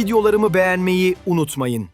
Videolarımı beğenmeyi unutmayın.